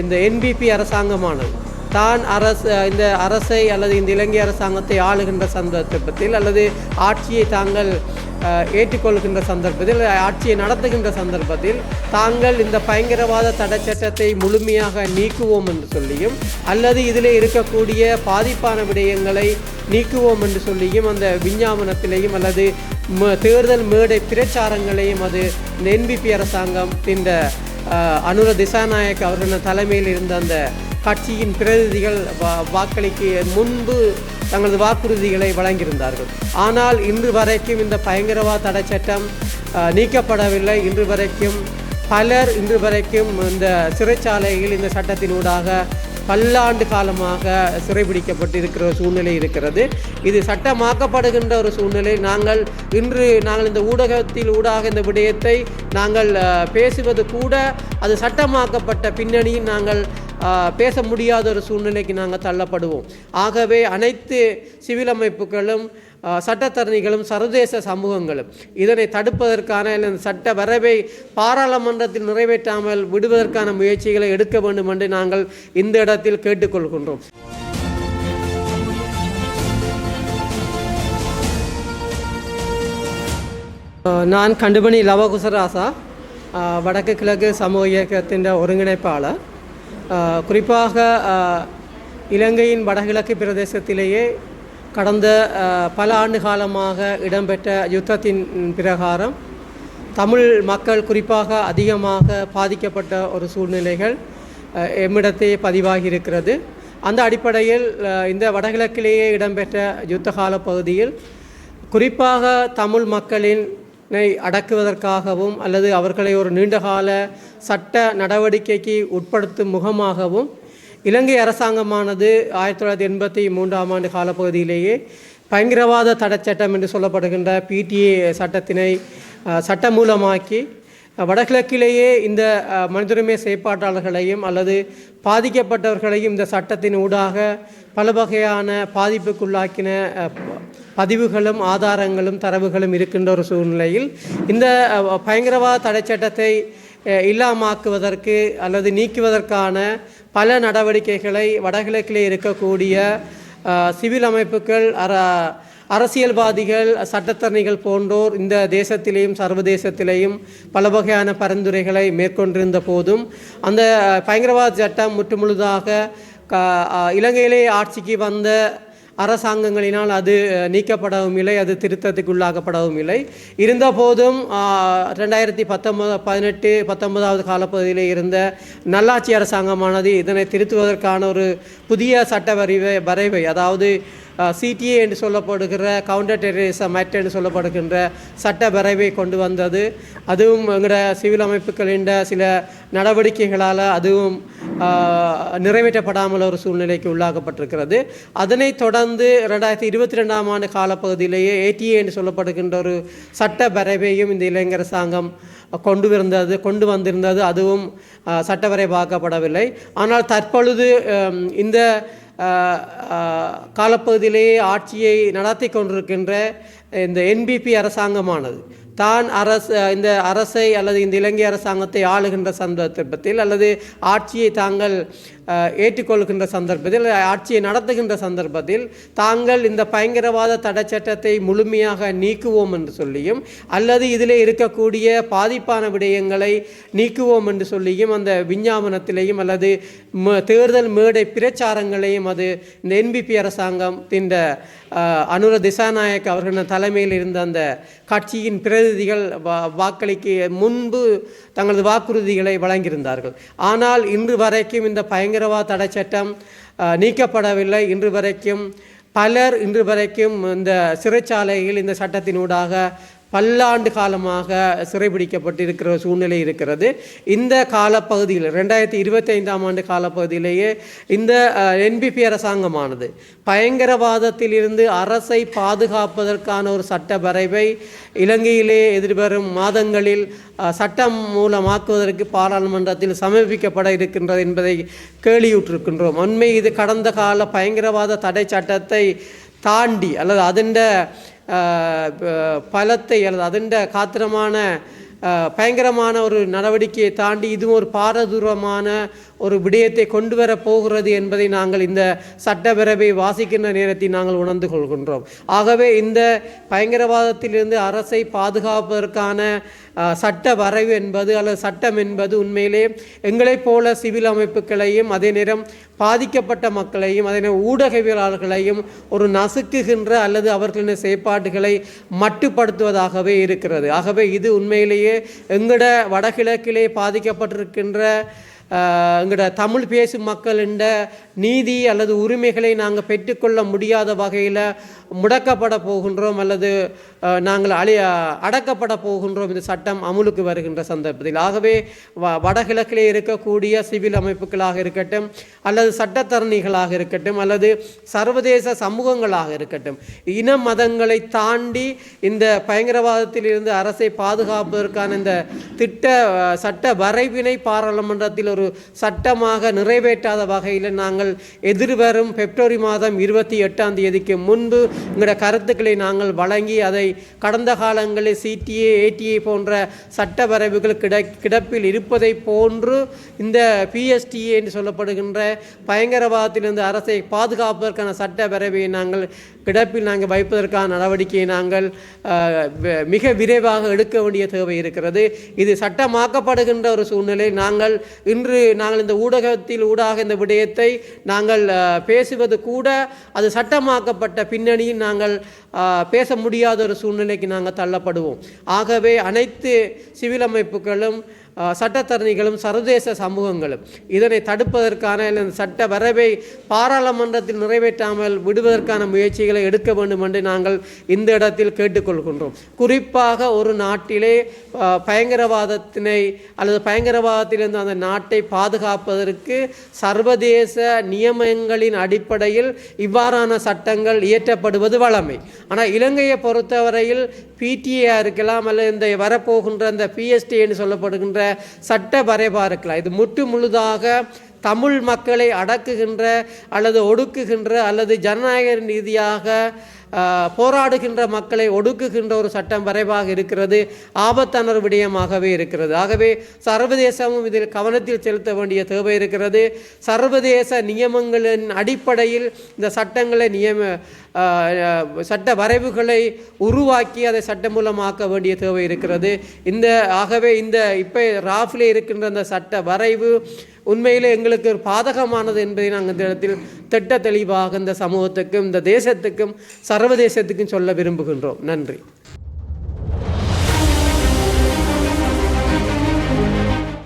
இந்த என்பிபி அரசாங்கமானது. தான் அரசு இந்த அரசை அல்லது இந்த இலங்கை அரசாங்கத்தை ஆளுகின்ற சந்தர்ப்பத்தில் அல்லது ஆட்சியை தாங்கள் ஏற்றுக்கொள்கின்ற சந்தர்ப்பத்தில் ஆட்சியை நடத்துகின்ற சந்தர்ப்பத்தில் தாங்கள் இந்த பயங்கரவாத தடை சட்டத்தை முழுமையாக நீக்குவோம் என்று சொல்லியும் அல்லது இதில் இருக்கக்கூடிய பாதிப்பான விடயங்களை நீக்குவோம் என்று சொல்லியும் அந்த விஞ்ஞாபனத்திலேயும் அல்லது தேர்தல் மேடை பிரச்சாரங்களையும் அது இந்த என்பிபி அரசாங்கம் இந்த அனுர திசாநாயக் அவர்களின் தலைமையில் இருந்த அந்த கட்சியின் பிரதிநிதிகள் வா- வாக்களிக்க முன்பு தங்களது வாக்குறுதிகளை வழங்கியிருந்தார்கள். ஆனால் இன்று வரைக்கும் இந்த பயங்கரவாத தடை சட்டம் அஹ், நீக்கப்படவில்லை. இன்று வரைக்கும் பலர் இன்று வரைக்கும் இந்த சிறைச்சாலையில் இந்த சட்டத்தினூடாக பல்லாண்டு காலமாக சிறைபிடிக்கப்பட்டு இருக்கிற ஒரு சூழ்நிலை இருக்கிறது. இது சட்டமாக்கப்படுகின்ற ஒரு சூழ்நிலை. நாங்கள் இன்று நாங்கள் இந்த ஊடகத்தில் ஊடாக இந்த விடயத்தை நாங்கள் பேசுவது கூட அது சட்டமாக்கப்பட்ட பின்னணியில் நாங்கள் பேச முடியாத ஒரு சூழ்நிலைக்கு நாங்கள் தள்ளப்படுவோம். ஆகவே அனைத்து சிவில் அமைப்புகளும் சட்டத்தரணிகளும் சர்வதேச சமூகங்களும் இதனை தடுப்பதற்கான சட்ட வரவை பாராளுமன்றத்தில் நிறைவேற்றாமல் விடுவதற்கான முயற்சிகளை எடுக்க வேண்டும் என்று நாங்கள் இந்த இடத்தில் கேட்டுக்கொள்கின்றோம். நான் கண்டுபணி லவகுசராசா வடக்கு கிழக்கு சமூக இயக்கத்தின் ஒருங்கிணைப்பாளர். குறிப்பாக இலங்கையின் வடகிழக்கு பிரதேசத்திலேயே கடந்த பல ஆண்டு காலமாக இடம்பெற்ற யுத்தத்தின் பிரகாரம் தமிழ் மக்கள் குறிப்பாக அதிகமாக பாதிக்கப்பட்ட ஒரு சூழ்நிலைகள் எம்மிடத்தே பதிவாகி இருக்கிறது அந்த அடிப்படையில் இந்த வடகிழக்கிலேயே இடம்பெற்ற யுத்த கால பகுதியில் குறிப்பாக தமிழ் மக்களின் அடக்குவதற்காகவும் அல்லது அவர்களை ஒரு நீண்டகால சட்ட நடவடிக்கைக்கு உட்படுத்தும் முகமாகவும் இலங்கை அரசாங்கமானது ஆயிரத்தி தொள்ளாயிரத்தி எண்பத்தி மூன்றாம் ஆண்டு காலப்பகுதியிலேயே பயங்கரவாத தடைச்சட்டம் என்று சொல்லப்படுகின்ற பிடிஏ சட்டத்தினை சட்டமூலமாக்கி வடகிழக்கிலேயே இந்த அஹ், மனிதுரிமை செயற்பாட்டாளர்களையும் அல்லது பாதிக்கப்பட்டவர்களையும் இந்த சட்டத்தின் ஊடாக பல வகையான பாதிப்புக்குள்ளாக்கின பதிவுகளும் ஆதாரங்களும் தரவுகளும் இருக்கின்ற ஒரு சூழ்நிலையில் இந்த பயங்கரவாத தடைச்சட்டத்தை இல்லாமாக்குவதற்கு அல்லது நீக்குவதற்கான பல நடவடிக்கைகளை வடகிழக்கிலே இருக்கக்கூடிய சிவில் அமைப்புகள் அர அரசியல்வாதிகள் சட்டத்தரணிகள் போன்றோர் இந்த தேசத்திலேயும் சர்வதேசத்திலேயும் பல வகையான பரிந்துரைகளை மேற்கொண்டிருந்த போதும் அந்த பயங்கரவாத சட்டம் முற்றுமுழுதாக க இலங்கையிலே ஆட்சிக்கு வந்த அரசாங்கங்களினால் அது நீக்கப்படவும் இல்லை அது திருத்தத்துக்கு உள்ளாக்கப்படவும் இல்லை இருந்தபோதும் ரெண்டாயிரத்தி பத்தொன்பது பதினெட்டு பத்தொன்பதாவது காலப்பகுதியில் இருந்த நல்லாட்சி அரசாங்கமானது இதனை திருத்துவதற்கான ஒரு புதிய சட்ட வரைவை வரைவை அதாவது சிடிஏ என்று சொல்லப்படுகிற கவுண்டர் டெரரிசம் ஆக்ட் என்று சொல்லப்படுகின்ற சட்ட கொண்டு வந்தது. அதுவும் எங்களோட சிவில் அமைப்புகளின் சில நடவடிக்கைகளால் அதுவும் நிறைவேற்றப்படாமல் ஒரு சூழ்நிலைக்கு உள்ளாக்கப்பட்டிருக்கிறது. அதனைத் தொடர்ந்து ரெண்டாயிரத்தி இருபத்தி ரெண்டாம் ஆண்டு காலப்பகுதியிலேயே ஏடிஏ என்று சொல்லப்படுகின்ற ஒரு சட்ட இந்த இளைஞர் அரசாங்கம் கொண்டு வந்தது கொண்டு வந்திருந்தது. அதுவும் சட்டவரை பார்க்கப்படவில்லை ஆனால் தற்பொழுது இந்த காலப்பகுதியிலேயே ஆட்சியை நடத்தி கொண்டிருக்கின்ற இந்த என்பிபி அரசாங்கமானது. தான் அரசு இந்த அரசை அல்லது இந்த இலங்கை அரசாங்கத்தை ஆளுகின்ற சந்தர்ப்பத்தில் அல்லது ஆட்சியை தாங்கள் ஏற்றுக்கொள்கின்ற சந்தர்ப்பத்தில் ஆட்சியை நடத்துகின்ற சந்தர்ப்பத்தில் தாங்கள் இந்த பயங்கரவாத தடை சட்டத்தை முழுமையாக நீக்குவோம் என்று சொல்லியும் அல்லது இதில் இருக்கக்கூடிய பாதிப்பான விடயங்களை நீக்குவோம் என்று சொல்லியும் அந்த விஞ்ஞாபனத்திலேயும் அல்லது தேர்தல் மேடை பிரச்சாரங்களையும் அது இந்த என்பிபி அரசாங்கம் இந்த அனுர திசாநாயக் அவர்களின் தலைமையில் இருந்த அந்த கட்சியின் பிரதிநிதிகள் வா- வாக்களிக்க முன்பு தங்களது வாக்குறுதிகளை வழங்கியிருந்தார்கள். ஆனால் இன்று வரைக்கும் இந்த பயங்கரவாத தடை சட்டம் நீக்கப்படவில்லை. இன்று வரைக்கும் பலர் இன்று வரைக்கும் இந்த சிறைச்சாலையில் இந்த சட்டத்தினூடாக பல்லாண்டு காலமாக சிறைபிடிக்கப்பட்டிருக்கிற சூழ்நிலை இருக்கிறது. இந்த காலப்பகுதியில் ரெண்டாயிரத்தி இருபத்தைந்தாம் ஆண்டு காலப்பகுதியிலேயே இந்த என்பிபி அரசாங்கமானது பயங்கரவாதத்திலிருந்து அரசை பாதுகாப்பதற்கான ஒரு சட்ட வரைவை இலங்கையிலே எதிர்வரும் மாதங்களில் சட்டம் மூலமாக்குவதற்கு பாராளுமன்றத்தில் சமர்ப்பிக்கப்பட இருக்கின்றது என்பதை கேள்வியுற்றிருக்கின்றோம் உண்மை இது கடந்த கால பயங்கரவாத தடை சட்டத்தை தாண்டி அல்லது அதன் பலத்தை அல்லது അതിൻ്റെ காத்திரமான அஹ், பயங்கரமான ஒரு நடவடிக்கையை தாண்டி இதுவும் ஒரு பாரதூரமான ஒரு விடயத்தை கொண்டு வர போகிறது என்பதை நாங்கள் இந்த சட்டப்பேரவை வாசிக்கின்ற நேரத்தில் நாங்கள் உணர்ந்து கொள்கின்றோம். ஆகவே இந்த பயங்கரவாதத்திலிருந்து அரசை பாதுகாப்பதற்கான சட்ட வரைவு என்பது அல்லது சட்டம் என்பது உண்மையிலே எங்களைப் போல சிவில் அமைப்புகளையும் அதே நேரம் பாதிக்கப்பட்ட மக்களையும் அதே நேரம் ஊடகவியலாளர்களையும் ஒரு நசுக்குகின்ற அல்லது அவர்களின் செயற்பாடுகளை மட்டுப்படுத்துவதாகவே இருக்கிறது. ஆகவே இது உண்மையிலேயே எங்கட வடகிழக்கிலே பாதிக்கப்பட்டிருக்கின்ற ஆஹ், எங்கட தமிழ் பேசும் மக்களின் நீதி அல்லது உரிமைகளை நாங்கள் பெற்றுக்கொள்ள முடியாத வகையில் முடக்கப்பட போகின்றோம் அல்லது நாங்கள் அழி அடக்கப்பட போகின்றோம் இந்த சட்டம் அமுலுக்கு வருகின்ற சந்தர்ப்பத்தில். ஆகவே வ வடகிழக்கிலே இருக்கக்கூடிய சிவில் அமைப்புகளாக இருக்கட்டும் அல்லது சட்டத்தரணிகளாக இருக்கட்டும் அல்லது சர்வதேச சமூகங்களாக இருக்கட்டும் இன மதங்களை தாண்டி இந்த பயங்கரவாதத்திலிருந்து அரசை பாதுகாப்பதற்கான இந்த திட்ட சட்ட வரைவினை பாராளுமன்றத்தில் ஒரு சட்டமாக நிறைவேற்றாத வகையில் நாங்கள் எதிர்வரும் பிப்ரவரி மாதம் இருபத்தி எட்டாம் தேதிக்கு முன்பு எங்களுடைய கருத்துக்களை நாங்கள் வழங்கி அதை கடந்த காலங்களில் சிடிஏ ஏடிஏ போன்ற சட்ட வரைவுகள் கிட கிடப்பில் இருப்பதை போன்று இந்த பிஎஸ்டிஏ என்று சொல்லப்படுகின்ற பயங்கரவாதத்திலிருந்து அரசை பாதுகாப்பதற்கான சட்ட வரைவை நாங்கள் கிடப்பில் நாங்கள் வைப்பதற்கான நடவடிக்கையை நாங்கள் மிக விரைவாக எடுக்க வேண்டிய தேவை இருக்கிறது. இது சட்டமாக்கப்படுகின்ற ஒரு சூழ்நிலை. நாங்கள் இன்று நாங்கள் இந்த ஊடகத்தில் ஊடாக இந்த விடயத்தை நாங்கள் பேசுவது கூட அது சட்டமாக்கப்பட்ட பின்னணியில் நாங்கள் பேச முடியாத ஒரு சூழ்நிலைக்கு நாங்கள் தள்ளப்படுவோம். ஆகவே அனைத்து சிவில் அமைப்புகளும் சட்டத்தரணிகளும் சர்வதேச சமூகங்களும் இதனை தடுப்பதற்கான இல்லை இந்த சட்ட வரவை பாராளுமன்றத்தில் நிறைவேற்றாமல் விடுவதற்கான முயற்சிகளை எடுக்க வேண்டும் என்று நாங்கள் இந்த இடத்தில் கேட்டுக்கொள்கின்றோம். குறிப்பாக ஒரு நாட்டிலே பயங்கரவாதத்தினை அல்லது பயங்கரவாதத்திலிருந்து அந்த நாட்டை பாதுகாப்பதற்கு சர்வதேச நியமங்களின் அடிப்படையில் இவ்வாறான சட்டங்கள் இயற்றப்படுவது வழமை. ஆனால் இலங்கையை பொறுத்தவரையில் பிடிஏ இருக்கலாம் அல்லது இந்த வரப்போகின்ற இந்த பிஎஸ்டி என்று சொல்லப்படுகின்ற சட்ட வரைபா இருக்கலாம். இது முற்று முழுதாக தமிழ் மக்களை அடக்குகின்ற அல்லது ஒடுக்குகின்ற அல்லது ஜனநாயக ரீதியாக போராடுகின்ற மக்களை ஒடுக்குகின்ற ஒரு சட்டம் வரைவாக இருக்கிறது ஆபத்தான விடயமாகவே இருக்கிறது. ஆகவே சர்வதேசமும் இதில் கவனத்தில் செலுத்த வேண்டிய தேவை இருக்கிறது. சர்வதேச நியமங்களின் அடிப்படையில் இந்த சட்டங்களை நியம சட்ட வரைவுகளை உருவாக்கி அதை சட்டமூலமாக்க வேண்டிய தேவை இருக்கிறது. இந்த ஆகவே இந்த இப்போ ராஃபிலே இருக்கின்ற அந்த சட்ட வரைவு உண்மையிலே எங்களுக்கு பாதகமானது என்பதை நாங்கள் இந்த இடத்தில் திட்ட தெளிவாக இந்த சமூகத்துக்கும் இந்த தேசத்துக்கும் சர்வதேசத்துக்கும் சொல்ல விரும்புகின்றோம். நன்றி.